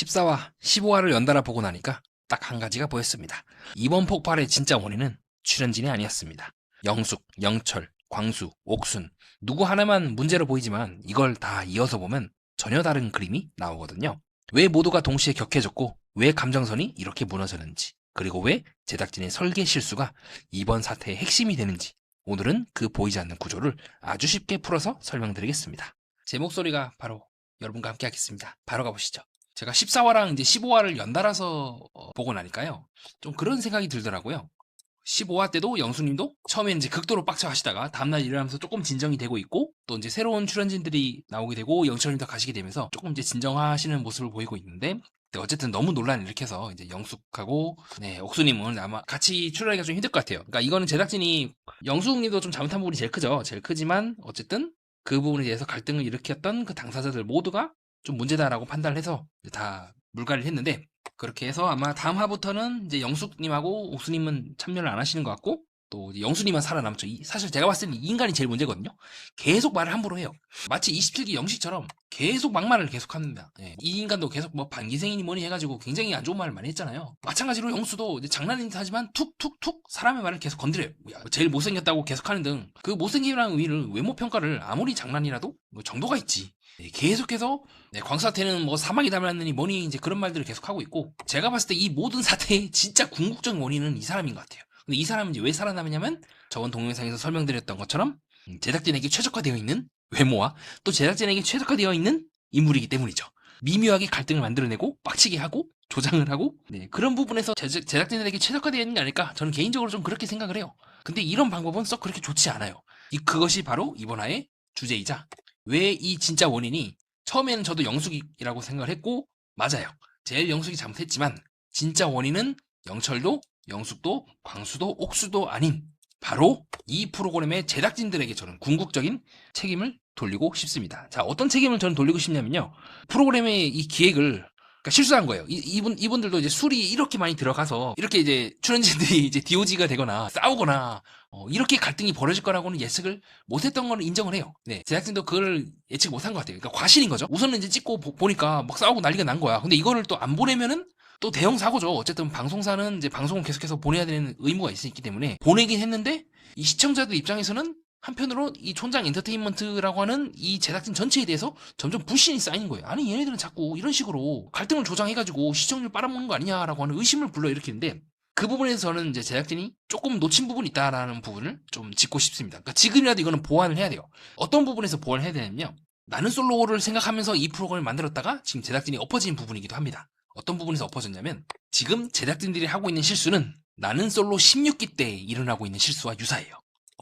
14화, 15화를 연달아 보고 나니까 딱 한 가지가 보였습니다. 이번 폭발의 진짜 원인은 출연진이 아니었습니다. 영숙, 영철, 광수, 옥순 누구 하나만 문제로 보이지만 이걸 다 이어서 보면 전혀 다른 그림이 나오거든요. 왜 모두가 동시에 격해졌고 왜 감정선이 이렇게 무너졌는지 그리고 왜 제작진의 설계 실수가 이번 사태의 핵심이 되는지 오늘은 그 보이지 않는 구조를 아주 쉽게 풀어서 설명드리겠습니다. 제 목소리가 바로 여러분과 함께 하겠습니다. 바로 가보시죠. 제가 14화랑 이제 15화를 연달아서 어, 보고 나니까요. 좀 그런 생각이 들더라고요. 15화 때도 영수님도 처음에 이제 극도로 빡쳐 하시다가 다음날 일어나면서 조금 진정이 되고 있고 또 이제 새로운 출연진들이 나오게 되고 영철님도 가시게 되면서 조금 이제 진정하시는 모습을 보이고 있는데 어쨌든 너무 논란을 일으켜서 이제 영숙하고 네, 옥수님은 아마 같이 출연하기가 좀 힘들 것 같아요. 그러니까 이거는 제작진이 영숙님도 좀 잘못한 부분이 제일 크죠. 제일 크지만 어쨌든 그 부분에 대해서 갈등을 일으켰던 그 당사자들 모두가 좀 문제다라고 판단을 해서 다 물갈이를 했는데 그렇게 해서 아마 다음 화부터는 이제 영숙님하고 옥수님은 참여를 안 하시는 것 같고 또 영수님만 살아남죠. 이- 사실 제가 봤을 때는 이 인간이 제일 문제거든요. 계속 말을 함부로 해요. 마치 27기 영식처럼 계속 막말을 계속 합니다. 예. 이 인간도 계속 뭐 반기생이니 뭐니 해가지고 굉장히 안 좋은 말을 많이 했잖아요. 마찬가지로 영수도 이제 장난이긴 하지만 툭툭툭 사람의 말을 계속 건드려요. 야, 제일 못생겼다고 계속하는 등 그 못생김이라는 의미를 외모 평가를 아무리 장난이라도 뭐 정도가 있지. 예, 계속해서 네, 광사태는 뭐 사막이 닮았느니 뭐니 이제 그런 말들을 계속 하고 있고 제가 봤을 때 이 모든 사태의 진짜 궁극적인 원인은 이 사람인 것 같아요. 근데 이 사람은 이제 왜 살아남았냐면 저번 동영상에서 설명드렸던 것처럼 음, 제작진에게 최적화되어 있는 외모와 또 제작진에게 최적화되어 있는 인물이기 때문이죠. 미묘하게 갈등을 만들어내고 빡치게 하고 조장을 하고 네, 그런 부분에서 제작, 제작진들에게 최적화되어 있는 게 아닐까 저는 개인적으로 좀 그렇게 생각을 해요. 근데 이런 방법은 썩 그렇게 좋지 않아요. 이 그것이 바로 이번 화의 주제이자 왜 이 진짜 원인이 처음에는 저도 영숙이라고 생각을 했고 맞아요. 제일 영숙이 잘못했지만 진짜 원인은 영철도 영숙도 광수도 옥수도 아닌 바로 이 프로그램의 제작진들에게 저는 궁극적인 책임을 돌리고 싶습니다. 자, 어떤 책임을 저는 돌리고 싶냐면요. 프로그램의 이 기획을 그러니까 실수한 거예요. 이, 이분 이분들도 이제 술이 이렇게 많이 들어가서 이렇게 이제 출연진들이 이제 DOG가 되거나 싸우거나 어, 이렇게 갈등이 벌어질 거라고는 예측을 못했던 거는 인정을 해요. 네, 제작진도 그걸 예측 못한 것 같아요. 그러니까 과실인 거죠. 우선은 이제 찍고 보, 니까막 싸우고 난리가 난 거야. 근데 이거를 또 안 보내면은 또 대형 사고죠. 어쨌든 방송사는 이제 방송을 계속해서 보내야 되는 의무가 있기 때문에 보내긴 했는데 이 시청자들 입장에서는 한편으로 이 촌장 엔터테인먼트라고 하는 이 제작진 전체에 대해서 점점 불신이 쌓이는 거예요. 아니 얘네들은 자꾸 이런 식으로 갈등을 조장해가지고 시청률 빨아먹는 거 아니냐라고 하는 의심을 불러일으키는데 그 부분에서 저는 이제 제작진이 조금 놓친 부분이 있다라는 부분을 좀 짚고 싶습니다. 그러니까 지금이라도 이거는 보완을 해야 돼요. 어떤 부분에서 보완을 해야 되냐면요. 나는 솔로를 생각하면서 이 프로그램을 만들었다가 지금 제작진이 엎어진 부분이기도 합니다. 어떤 부분에서 엎어졌냐면 지금 제작진들이 하고 있는 실수는 나는 솔로 16기 때 일어나고 있는 실수와 유사해요.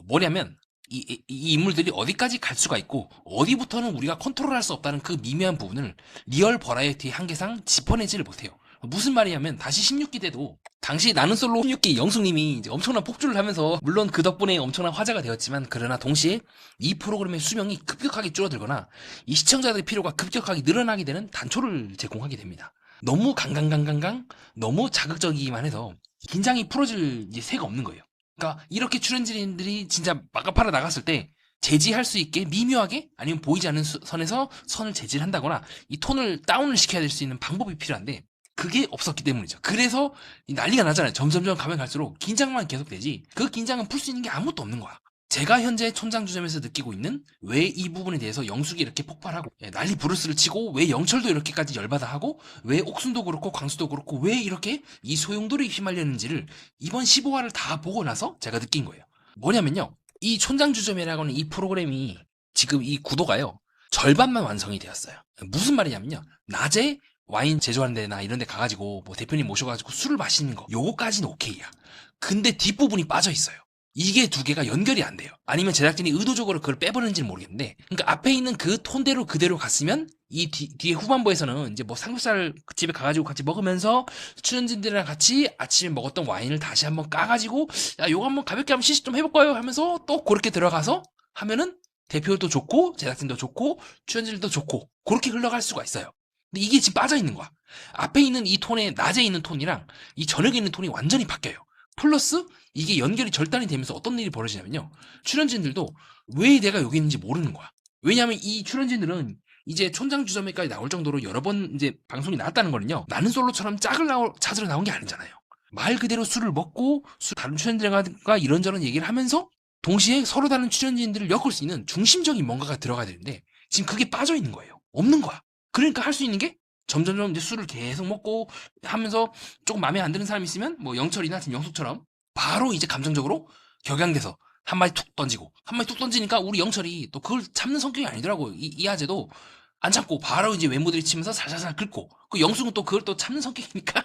뭐냐면 이, 이- 이 인물들이 어디까지 갈 수가 있고 어디부터는 우리가 컨트롤할 수 없다는 그 미묘한 부분을 리얼 버라이어티의 한계상 짚어내지를 못해요. 무슨 말이냐면 다시 16기 때도 당시 나는 솔로 16기 영숙님이 이제 엄청난 폭주를 하면서 물론 그 덕분에 엄청난 화제가 되었지만 그러나 동시에 이 프로그램의 수명이 급격하게 줄어들거나 이 시청자들의 필요가 급격하게 늘어나게 되는 단초를 제공하게 됩니다. 너무 강강강강강 너무 자극적이기만 해서 긴장이 풀어질 새가 없는 거예요. 그러니까 이렇게 출연진들이 진짜 막아파라 나갔을 때 제지할 수 있게 미묘하게 아니면 보이지 않는 수- 선에서 선을 제지를 한다거나 이 톤을 다운을 시켜야 될 수 있는 방법이 필요한데 그게 없었기 때문이죠. 그래서 이 난리가 나잖아요. 점점점 가면 갈수록 긴장만 계속되지 그 긴장은 풀 수 있는 게 아무것도 없는 거야. 제가 현재 촌장 주점에서 느끼고 있는 왜 이 부분에 대해서 영숙이 이렇게 폭발하고 예, 난리 부르스를 치고 왜 영철도 이렇게까지 열받아 하고 왜 옥순도 그렇고 광수도 그렇고 왜 이렇게 이 소용돌이 휘말렸는지를 이번 15화를 다 보고 나서 제가 느낀 거예요. 뭐냐면요. 이 촌장 주점이라고 하는 이 프로그램이 지금 이 구도가요. 절반만 완성이 되었어요. 무슨 말이냐면요. 낮에 와인 제조하는 데나 이런 데 가가지고 뭐 대표님 모셔가지고 술을 마시는 거 요거까지는 오케이야. 근데 뒷부분이 빠져 있어요. 이게 두 개가 연결이 안 돼요. 아니면 제작진이 의도적으로 그걸 빼버렸는지는 모르겠는데, 그러니까 앞에 있는 그 톤대로 그대로 갔으면 이 뒤, 뒤에 후반부에서는 이제 뭐 삼겹살 집에 가가지고 같이 먹으면서 출연진들이랑 같이 아침에 먹었던 와인을 다시 한번 까가지고 야 요거 한번 가볍게 한번 시식 좀 해볼까요? 하면서 또 그렇게 들어가서 하면은 대표도 좋고 제작진도 좋고 출연진들도 좋고 그렇게 흘러갈 수가 있어요. 근데 이게 지금 빠져 있는 거야. 앞에 있는 이 톤에 낮에 있는 톤이랑 이 저녁에 있는 톤이 완전히 바뀌어요. 플러스 이게 연결이 절단이 되면서 어떤 일이 벌어지냐면요. 출연진들도 왜 내가 여기 있는지 모르는 거야. 왜냐하면 이 출연진들은 이제 촌장 주점에까지 나올 정도로 여러 번 이제 방송이 나왔다는 거는요. 나는 솔로처럼 짝을 나오, 찾으러 나온 게 아니잖아요. 말 그대로 술을 먹고 술, 다른 출연진들과 이런저런 얘기를 하면서 동시에 서로 다른 출연진들을 엮을 수 있는 중심적인 뭔가가 들어가야 되는데 지금 그게 빠져 있는 거예요. 없는 거야. 그러니까 할 수 있는 게 점점점 이제 술을 계속 먹고 하면서 조금 마음에 안 드는 사람이 있으면 뭐 영철이나 지금 영숙처럼 바로 이제 감정적으로 격양돼서 한 마디 툭 던지고 한 마디 툭 던지니까 우리 영철이 또 그걸 참는 성격이 아니더라고. 이, 이 아재도 안 참고 바로 이제 외모들이 치면서 살살살 긁고 그 영숙은 또 그걸 또 참는 성격이니까.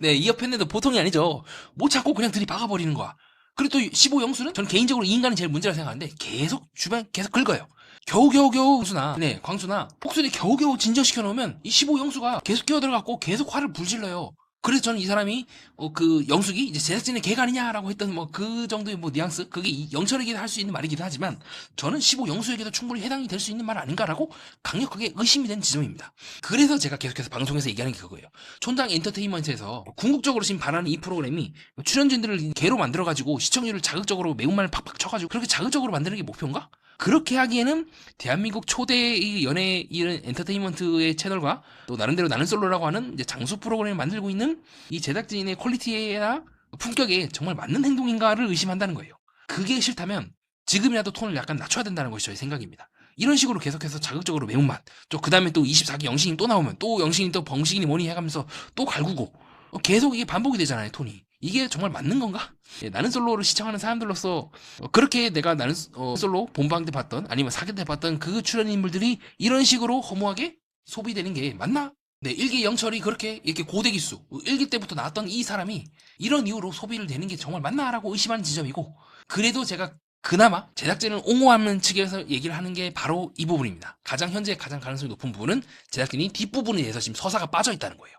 네이 옆에 있는데 보통이 아니죠. 못 참고 그냥 들이박아버리는 거야. 그리고 또 15 영수는 저는 개인적으로 이 인간이 제일 문제라 생각하는데 계속 주변 계속 긁어요 겨우겨우겨우 광수나 네 광수나 폭순이 겨우겨우 진정시켜 놓으면 이 15 영수가 계속 끼어들어갖고 계속 화를 불질러요 그래서 저는 이 사람이 어, 그 영숙이 이제 제작진의 개가 아니냐라고 했던 뭐 그 정도의 뭐 뉘앙스 그게 이 영철에게도 할 수 있는 말이기도 하지만 저는 15 영수에게도 충분히 해당이 될 수 있는 말 아닌가라고 강력하게 의심이 된 지점입니다. 그래서 제가 계속해서 방송에서 얘기하는 게 그거예요. 촌장 엔터테인먼트에서 궁극적으로 지금 바라는 이 프로그램이 출연진들을 개로 만들어가지고 시청률을 자극적으로 매운말을 팍팍 쳐가지고 그렇게 자극적으로 만드는 게 목표인가? 그렇게 하기에는 대한민국 초대의 연예 이런 엔터테인먼트의 채널과 또 나름대로 나는 솔로라고 하는 장수 프로그램을 만들고 있는 이 제작진의 퀄리티나 품격에 정말 맞는 행동인가를 의심한다는 거예요. 그게 싫다면 지금이라도 톤을 약간 낮춰야 된다는 것이 저의 생각입니다. 이런 식으로 계속해서 자극적으로 매운맛, 또그 다음에 또 24기 영신이 또 나오면 또 영신이 또 벙신이 뭐니 해가면서 또 갈구고 어, 계속 이게 반복이 되잖아요, 톤이. 이게 정말 맞는 건가? 예, 나는 솔로를 시청하는 사람들로서 어, 그렇게 내가 나는 어, 솔로 본방 때 봤던 아니면 사기 때 봤던 그 출연 인물들이 이런 식으로 허무하게 소비되는 게 맞나? 네, 일기 영철이 그렇게 이렇게 고대 기수 일기 때부터 나왔던 이 사람이 이런 이유로 소비를 되는 게 정말 맞나라고 의심하는 지점이고 그래도 제가 그나마 제작진을 옹호하는 측에서 얘기를 하는 게 바로 이 부분입니다. 가장 현재 가장 가능성이 높은 부분은 제작진이 뒷부분에 대해서 지금 서사가 빠져 있다는 거예요.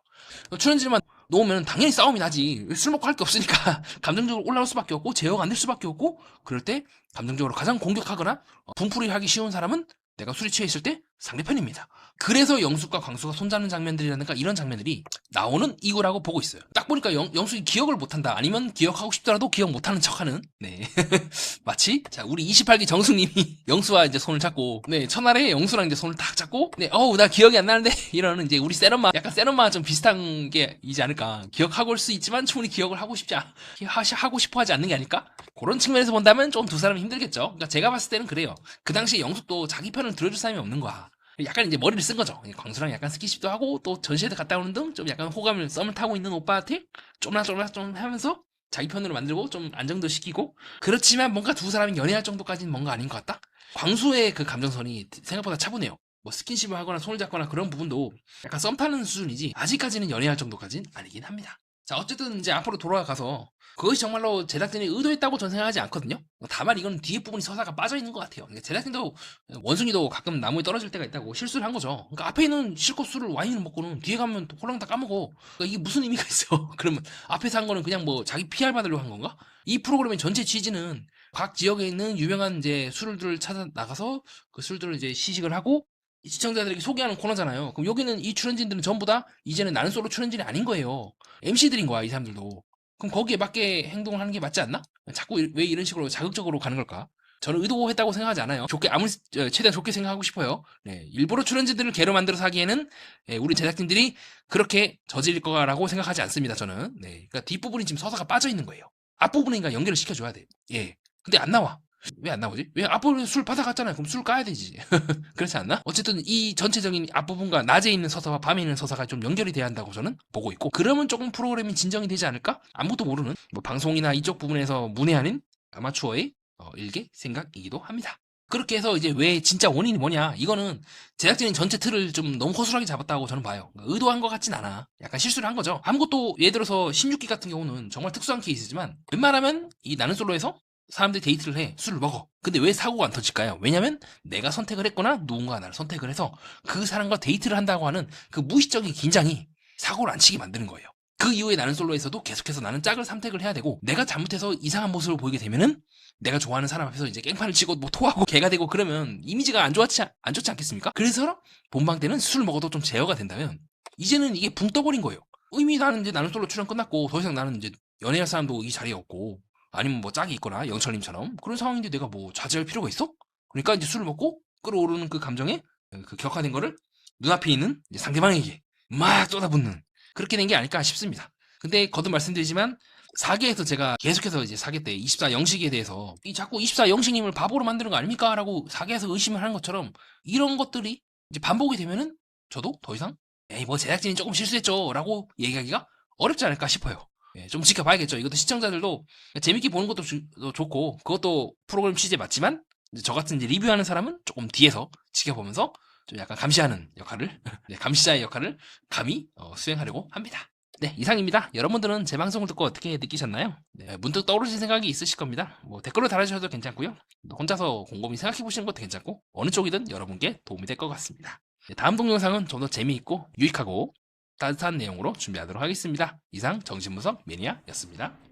출연진만 놓으면 당연히 싸움이 나지. 술 먹고 할 게 없으니까 감정적으로 올라올 수밖에 없고 제어가 안 될 수밖에 없고 그럴 때 감정적으로 가장 공격하거나 어, 분풀이 하기 쉬운 사람은 내가 술이 취해 있을 때 상대편입니다. 그래서 영숙과 광수가 손잡는 장면들이라든가 이런 장면들이 나오는 이거라고 보고 있어요. 딱 보니까 영, 영숙이 기억을 못한다. 아니면 기억하고 싶더라도 기억 못하는 척하는. 네. 마치 자 우리 28기 정숙님이 영수와 이제 손을 잡고 네 첫날에 영수랑 이제 손을 딱 잡고 네 어우 나 기억이 안 나는데 이러는 이제 우리 세련마 약간 세련마 좀 비슷한 게 이지 않을까. 기억하고 올 수 있지만 충분히 기억을 하고 싶지 않, 하- 하고 싶어 하지 않는 게 아닐까? 그런 측면에서 본다면 좀 두 사람이 힘들겠죠. 그러니까 제가 봤을 때는 그래요. 그 당시에 영숙도 자기 편을 들어줄 사람이 없는 거야. 약간 이제 머리를 쓴 거죠. 광수랑 약간 스킨십도 하고 또 전시회도 갔다 오는 등 좀 약간 호감을 썸을 타고 있는 오빠한테 좀나 좀나 좀 하면서 자기 편으로 만들고 좀 안정도 시키고 그렇지만 뭔가 두 사람이 연애할 정도까지는 뭔가 아닌 것 같다. 광수의 그 감정선이 생각보다 차분해요. 뭐 스킨십을 하거나 손을 잡거나 그런 부분도 약간 썸 타는 수준이지 아직까지는 연애할 정도까지는 아니긴 합니다. 자 어쨌든 이제 앞으로 돌아가서 그것이 정말로 제작진이 의도했다고 전 생각하지 않거든요. 다만 이건 뒤에 부분이 서사가 빠져 있는 것 같아요. 그러니까 제작진도 원숭이도 가끔 나무에 떨어질 때가 있다고 실수를 한 거죠. 그러니까 앞에 있는 실컷 술을 와인을 먹고는 뒤에 가면 또 홀랑 다 까먹어. 그러니까 이게 무슨 의미가 있어? 그러면 앞에서 한 거는 그냥 뭐 자기 PR 받으려고 한 건가? 이 프로그램의 전체 취지는 각 지역에 있는 유명한 이제 술들을 찾아 나가서 그 술들을 이제 시식을 하고 시청자들에게 소개하는 코너잖아요. 그럼 여기는 이 출연진들은 전부 다 이제는 나는 솔로 출연진이 아닌 거예요. MC들인 거야, 이 사람들도. 그럼 거기에 맞게 행동을 하는 게 맞지 않나? 자꾸 이- 왜 이런 식으로 자극적으로 가는 걸까? 저는 의도했다고 생각하지 않아요. 좋게 아무리 어, 최대한 좋게 생각하고 싶어요. 네, 일부러 출연진들을 개로 만들어서 하기에는 예, 우리 제작진들이 그렇게 저지를 거라고 생각하지 않습니다. 저는. 네, 그러니까 뒷 부분이 지금 서사가 빠져 있는 거예요. 앞 부분이니까 연결을 시켜줘야 돼. 예, 근데 안 나와. 왜 안 나오지? 왜 앞부분에 술 받아갔잖아요. 그럼 술 까야 되지. 그렇지 않나? 어쨌든 이 전체적인 앞부분과 낮에 있는 서사와 밤에 있는 서사가 좀 연결이 돼야 한다고 저는 보고 있고 그러면 조금 프로그램이 진정이 되지 않을까? 아무것도 모르는 뭐 방송이나 이쪽 부분에서 문외한인 아마추어의 어, 일개 생각이기도 합니다. 그렇게 해서 이제 왜 진짜 원인이 뭐냐? 이거는 제작진이 전체 틀을 좀 너무 허술하게 잡았다고 저는 봐요. 그러니까 의도한 것 같진 않아. 약간 실수를 한 거죠. 아무것도 예를 들어서 16기 같은 경우는 정말 특수한 케이스지만 웬만하면 이 나는 솔로에서 사람들이 데이트를 해 술을 먹어 근데 왜 사고가 안 터질까요 왜냐면 내가 선택을 했거나 누군가가 나를 선택을 해서 그 사람과 데이트를 한다고 하는 그 무의식적인 긴장이 사고를 안 치게 만드는 거예요 그 이후에 나는 솔로에서도 계속해서 나는 짝을 선택을 해야 되고 내가 잘못해서 이상한 모습을 보이게 되면은 내가 좋아하는 사람 앞에서 이제 깽판을 치고 뭐 토하고 개가 되고 그러면 이미지가 안 좋지 안 좋지 않겠습니까? 그래서 본방 때는 술 먹어도 좀 제어가 된다면 이제는 이게 붕 떠버린 거예요. 이미 나는 이제 나는 솔로 출연 끝났고 더 이상 나는 이제 연애할 사람도 이 자리에 없고 아니면 뭐 짝이 있거나 영철님처럼 그런 상황인데 내가 뭐 자제할 필요가 있어? 그러니까 이제 술을 먹고 끌어오르는 그 감정에 그 격화된 거를 눈앞에 있는 상대방에게 막 쏟아붓는 그렇게 된 게 아닐까 싶습니다. 근데 거듭 말씀드리지만 4개에서 제가 계속해서 이제 4개 때24 영식에 대해서 이 자꾸 24 영식님을 바보로 만드는 거 아닙니까? 라고 4개에서 의심을 하는 것처럼 이런 것들이 이제 반복이 되면은 저도 더 이상 에이 뭐 제작진이 조금 실수했죠 라고 얘기하기가 어렵지 않을까 싶어요. 예, 좀 지켜봐야겠죠. 이것도 시청자들도 재밌게 보는 것도 주- 도 좋고 그것도 프로그램 취재 맞지만 저 같은 이제 리뷰하는 사람은 조금 뒤에서 지켜보면서 좀 약간 감시하는 역할을 네, 감시자의 역할을 감히 어, 수행하려고 합니다. 네 이상입니다. 여러분들은 제 방송을 듣고 어떻게 느끼셨나요? 네, 문득 떠오르신 생각이 있으실 겁니다. 뭐 댓글로 달아주셔도 괜찮고요. 혼자서 곰곰이 생각해 보시는 것도 괜찮고 어느 쪽이든 여러분께 도움이 될 것 같습니다. 네, 다음 동영상은 좀 더 재미있고 유익하고 따뜻한 내용으로 준비하도록 하겠습니다. 이상 정신무석 매니아였습니다.